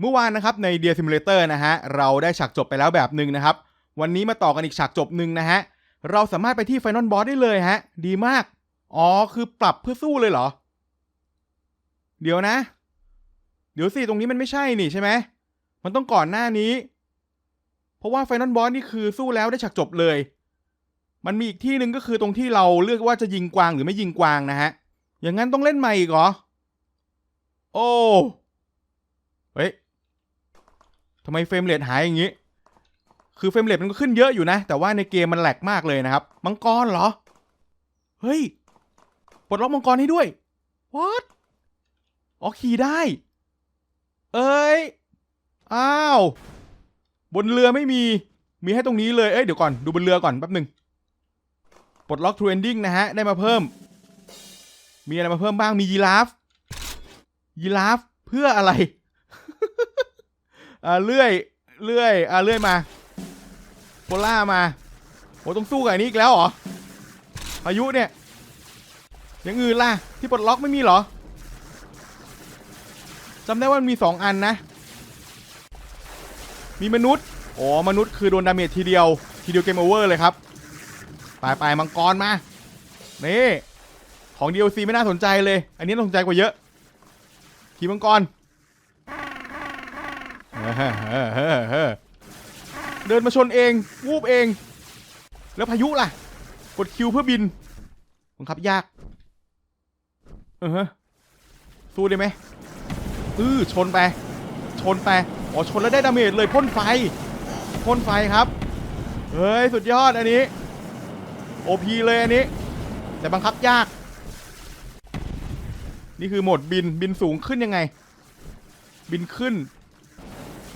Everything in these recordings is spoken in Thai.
เมื่อวานนะครับใน Dear Simulator นะฮะเราได้ฉากจบไปแล้วแบบหนึ่งนะครับ วันนี้มาต่อกันอีกฉากจบหนึ่งนะฮะเราสามารถไปที่ Final Boss ได้เลยฮะ ดีมาก อ๋อ คือปรับเพื่อสู้เลยเหรอ เดี๋ยวนะ เดี๋ยวสิ ตรงนี้มันไม่ใช่นี่ใช่ไหม มันต้องก่อนหน้านี้ เพราะว่า Final Boss นี่คือสู้แล้วได้ฉากจบเลย มันมีอีกที่หนึ่งก็คือตรงที่เราเลือกว่าจะยิงกวางหรือไม่ยิงกวางนะฮะ อย่างนั้นต้องเล่นใหม่อีกเหรอ โอ้ เฮ้ย ทำไมเฟรมเรทหายอย่างนี้ คือเฟรมเรทมันก็ขึ้นเยอะอยู่นะ แต่ว่าในเกมมันแหลกมากเลยนะครับ มังกรเหรอ เฮ้ย ปลดล็อกมังกรให้ด้วย what อ๋อขี่ได้ เอ้ย อ้าว บนเรือไม่มี มีให้ตรงนี้เลย เอ้ย เดี๋ยวก่อน ดูบนเรือก่อนแป๊บหนึ่งปลดล็อกทรูเอนดิ้งนะฮะ ได้มาเพิ่ม มีอะไรมาเพิ่มบ้าง มียีราฟ ยีราฟ เพื่ออะไร อ่าเลื่อยเลื่อยอ่าเลื่อยมาโพล่ามาโอต้องสู้กับอันนี้อีกแล้วเหรอพายุเนี่ยอย่างอื่นล่ะที่ปลดล็อกไม่มีเหรอจำได้ว่ามันมีสองอันนะ มีมนุษย์อ๋อมนุษย์คือโดนดาเมจทีเดียว ทีเดียวเกมโอเวอร์เลยครับไปไปมังกรมานี่ของ DLC ไม่น่าสนใจเลย อันนี้น่าสนใจกว่าเยอะขี่มังกร เดินมาชนเอง วูบเอง แล้วพายุล่ะ กดคิวเพื่อบินบังคับยาก เออฮะสู้ได้ไหมอือชนไป ชนไป อ๋อ ชนแล้วได้ดาเมจเลยพ่นไฟ พ่นไฟครับ เฮ้ย สุดยอดอันนี้ โอพีเลยอันนี้ แต่บังคับยาก นี่คือโหมดบิน บินสูงขึ้นยังไง บินขึ้น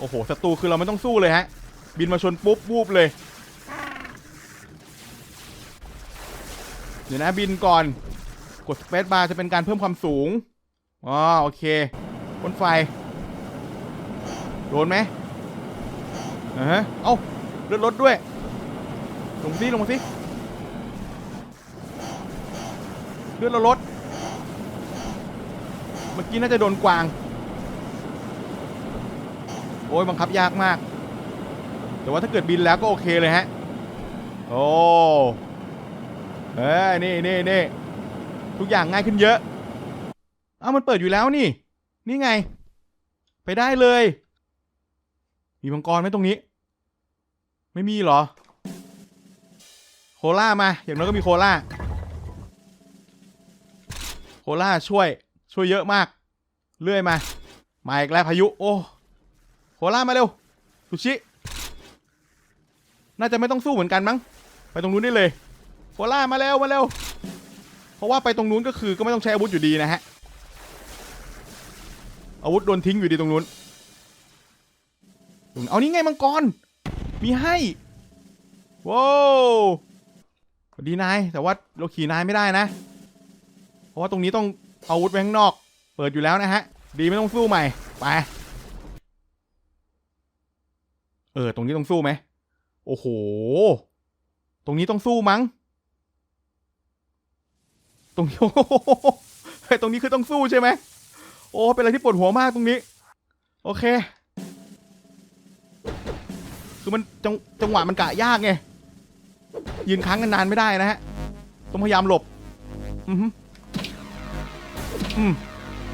โอ้โหศัตรูคือเราไม่ต้องสู้เลยฮะ บินมาชนปุ๊บวูบเลย เดี๋ยวนะบินก่อน กดสเปซบาร์จะเป็นการเพิ่มความสูงอ๋อโอเคพ่นไฟ โดนไหมอ่าฮะเอ้าเลือดลดด้วย ลงซิลงมาสิเลือดเราลดเมื่อกี้น่าจะโดนกวาง โอ้ยบังคับยากมาก แต่ว่าถ้าเกิดบินแล้วก็โอเคเลยฮะ โอ้เอ้ยนี่นี่นี่ทุกอย่างง่ายขึ้นเยอะเอ้ามันเปิดอยู่แล้วนี่ นี่ไง ไปได้เลย มีมังกรไหมตรงนี้ ไม่มีหรอ โคล่ามา อย่างน้อยก็มีโคล่า โคล่าช่วย ช่วยเยอะมากเลื่อยมา มาอีกแล้วพายุ โอ้ โคล่ามาเร็วสุชิ น่าจะไม่ต้องสู้เหมือนกันมั้ง ไปตรงนู้นได้เลย โคล่ามาเร็วมาเร็ว เพราะว่าไปตรงนู้นก็คือก็ไม่ต้องใช้อาวุธอยู่ดีนะฮะ อาวุธโดนทิ้งอยู่ดีตรงนู้น เอานี่ไงมังกร มีให้ว้าวดีนาย แต่ว่าเราขี่นายไม่ได้นะ เพราะว่าตรงนี้ต้องเอาอาวุธไว้ข้างนอก เปิดอยู่แล้วนะฮะ ดีไม่ต้องสู้ใหม่ ไป เออ ตรงนี้ต้องสู้ไหม โอ้โห ตรงนี้ต้องสู้มั้ง ตรงนี้โอ้โหตรงนี้คือต้องสู้ใช่ไหม โอ้ เป็นอะไรที่ปวดหัวมากตรงนี้ โอเค คือมันจังจังหวะมันกะยากไง ยืนค้างกันนานไม่ได้นะฮะ ต้องพยายามหลบ อือฮึอืม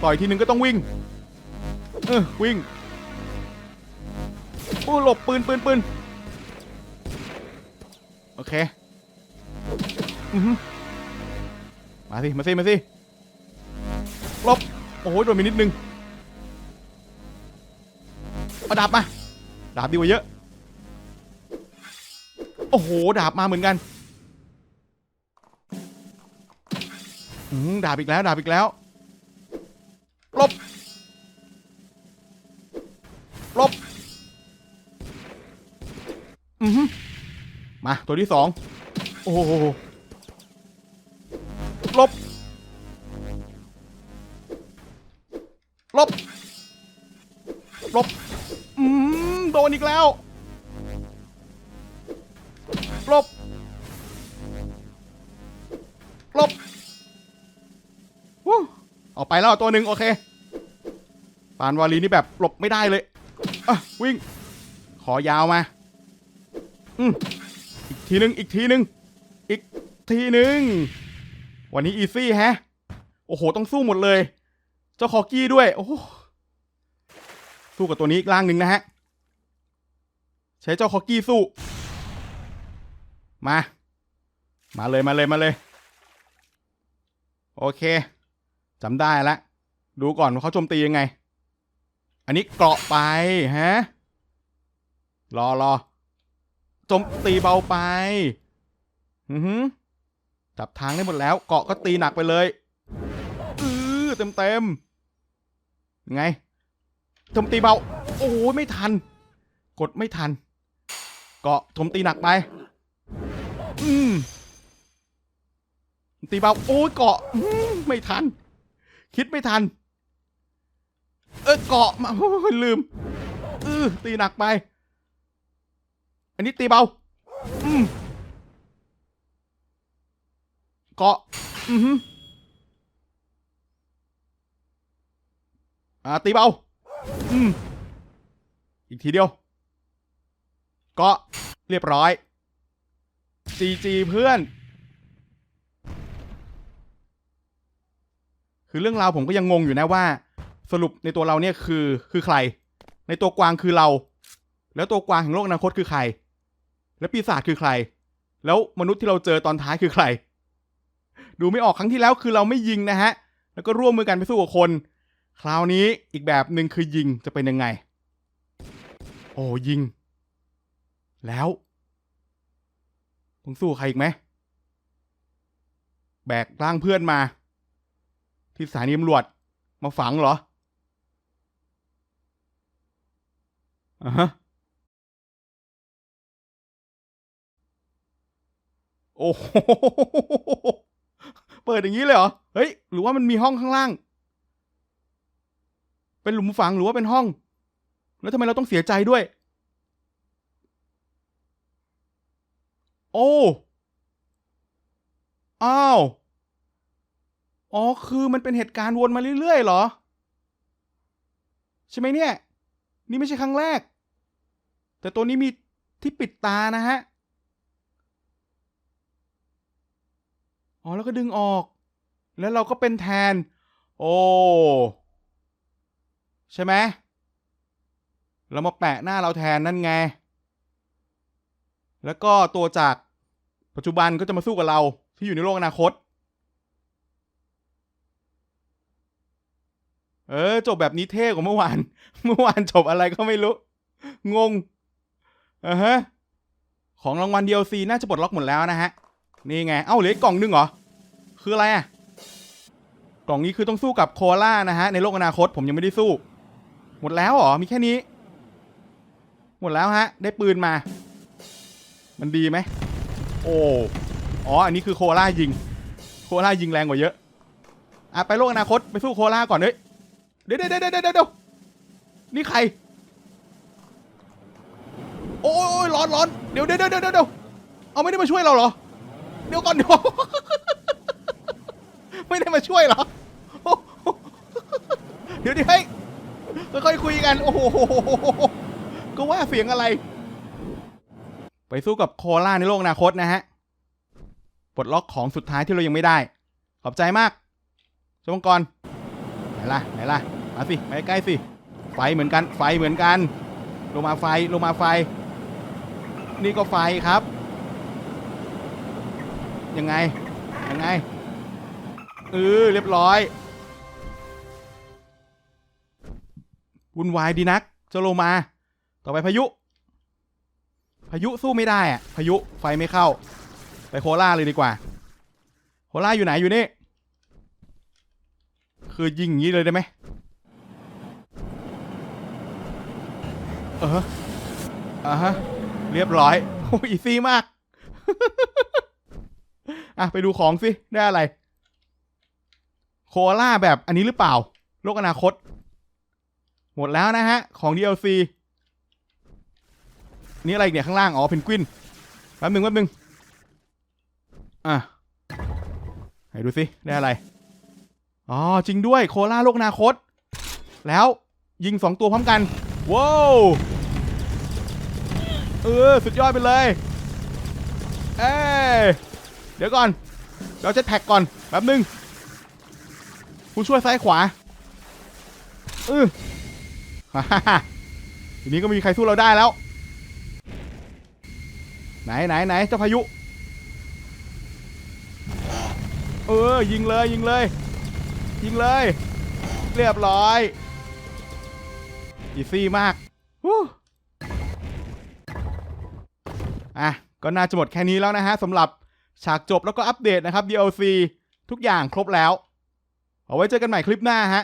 ต่อยทีนึงก็ต้องวิ่ง เออวิ่ง โอ้หลบปืนปืนปืนโอเคมาสิมาสิมาสิหลบโอ้โหโดนไปนิดนึงเอาดาบมาดาบดีกว่าเยอะ โอ้โห ดาบมาเหมือนกันดาบอีกแล้ว ดาบอีกแล้ว มา ตัวที่สองโอ้โหลบ ลบ ลบ อืม โดนอีกแล้ว ลบ ลบวู้ออกไปแล้วตัวหนึ่งโอเค ปานวาลีนี่แบบหลบไม่ได้เลย อะ วิ่ง ขอยาวมา อืม ทีหนึ่งอีกทีหนึ่งอีกทีหนึ่งวันนี้อีซี่แฮะ โอ้โห ต้องสู้หมดเลย เจ้าคอกี้ด้วย โอ้โหสู้กับตัวนี้อีกล่างหนึ่งนะฮะ ใช้เจ้าคอกี้สู้ มา มาเลยมาเลยมาเลย โอเคจำได้ละ ดูก่อนว่าเขาโจมตียังไง อันนี้เกราะไปฮะ รอรอ จมตีเบาไป อือหือจับทางได้หมดแล้ว เกาะก็ตีหนักไปเลยอือเต็มเต็มไงโจมตีเบา โอ้โหไม่ทัน กดไม่ทัน เกาะโจมตีหนักไป อืมตีเบา โอ้ยเกาะอืมไม่ทัน คิดไม่ทัน เออเกาะมาโอ้ยลืมเออตีหนักไป อันนี้ตีเบาอืมเกาะอือหืออ่าตีเบาอืมอีกทีเดียว เกาะเรียบร้อยจีจีเพื่อน คือเรื่องราวผมก็ยังงงอยู่นะว่า สรุปในตัวเราเนี่ยคือคือใคร ในตัวกวางคือเรา แล้วตัวกวางแห่งโลกอนาคตคือใคร แล้วปีศาจคือใคร แล้วมนุษย์ที่เราเจอตอนท้ายคือใคร ดูไม่ออกครั้งที่แล้วคือเราไม่ยิงนะฮะ แล้วก็ร่วมมือกันไปสู้กับคน คราวนี้อีกแบบหนึ่งคือยิงจะเป็นยังไง โอ้ยิง แล้วต้องสู้ใครอีกไหมแบกร่างเพื่อนมา ที่สถานีตำรวจมาฝังเหรออ่าฮะ โอ้โหเปิดอย่างนี้เลยเหรอ เฮ้ย หรือว่ามันมีห้องข้างล่าง เป็นหลุมฝังหรือว่าเป็นห้อง แล้วทำไมเราต้องเสียใจด้วย โอ้ อ้าว อ๋อ คือมันเป็นเหตุการณ์วนมาเรื่อยๆเหรอ ใช่ไหมเนี่ย นี่ไม่ใช่ครั้งแรก แต่ตัวนี้มีที่ปิดตานะฮะ อ๋อแล้วก็ดึงออก แล้วเราก็เป็นแทน โอ้ใช่ไหมเรามาแปะหน้าเราแทนนั่นไง แล้วก็ตัวจากปัจจุบันก็จะมาสู้กับเราที่อยู่ในโลกอนาคต เออจบแบบนี้เท่กว่าเมื่อวาน เมื่อวานจบอะไรก็ไม่รู้ งงอ่าฮะ ของรางวัล DLC น่าจะปลดล็อกหมดแล้วนะฮะ นี่ไง เอ้าเหลืออีกกล่องหนึงเหรอ คืออะไรอะ กล่องนี้คือต้องสู้กับโคล่านะฮะ ในโลกอนาคตผมยังไม่ได้สู้ หมดแล้วเหรอ มีแค่นี้ หมดแล้วฮะ ได้ปืนมา มันดีไหม โอ้ อ๋อ อันนี้คือโคล่ายิง โคล่ายิงแรงกว่าเยอะ อะไปโลกอนาคตไปสู้โคล่าก่อนเฮ้ย เดี๋ยวเดี๋ยวเดี๋ยวเดี๋ยวเดี๋ยวนี่ใคร โอ้ยร้อนร้อนเดี๋ยวเดี๋ยวเดี๋ยวเดี๋ยวเดี๋ยวเอาไม่ได้มาช่วยเราเหรอ เดี๋ยวก่อนเดี๋ยวไม่ได้มาช่วยเหรอ เดี๋ยวดิให้ยค่อยๆคุยกัน โอ้โห ก็ว่าเสียงอะไร ไปสู้กับโคล่าในโลกอนาคตนะฮะ ปลดล็อกของสุดท้ายที่เรายังไม่ได้ ขอบใจมากเจ้ามังกรไหนล่ะ ไหนล่ะ มาสิมาใกล้สิ ไฟเหมือนกัน ไฟเหมือนกัน ลงมาไฟ ลงมาไฟ นี่ก็ไฟครับ ยังไง ยังไงเออเรียบร้อยวุ่นวายดีนักเจ้าโลมา ต่อไปพายุ พายุสู้ไม่ได้อะพายุไฟไม่เข้า ไปโคราเลยดีกว่า โคราอยู่ไหนอยู่นี่ คือยิงอย่างนี้เลยได้ไหมเอออ่าฮะ เรียบร้อยโอ้อีซี่มาก อะไปดูของสิได้อะไร โคอาล่าแบบอันนี้หรือเปล่า โลกอนาคต หมดแล้วนะฮะ ของ DLC นี่อะไรอีกเนี่ยข้างล่าง อ๋อเพนกวินแป๊บนึงแป๊บนึงอะให้ดูสิได้อะไร อ๋อ จริงด้วยโคอาล่าโลกอนาคต แล้วยิงสองตัวพร้อมกันว้าวเออ สุดยอดไปเลย เอ้ เดี๋ยวก่อน เราจะแท็กก่อนแป๊บนึงผู้ช่วยซ้ายขวาเออฮ่าฮ่าฮ่าทีนี้ก็ไมมีใครสู้เราได้แล้ว ไหนไหนไหนเจ้าพายุ เออ ยิงเลยยิงเลย ยิงเลย เรียบร้อย อีซี่มากอะ ก็น่าจะหมดแค่นี้แล้วนะฮะสำหรับ ฉากจบแล้วก็อัปเดตนะครับ DLC ทุกอย่างครบแล้ว เอาไว้เจอกันใหม่คลิปหน้าฮะ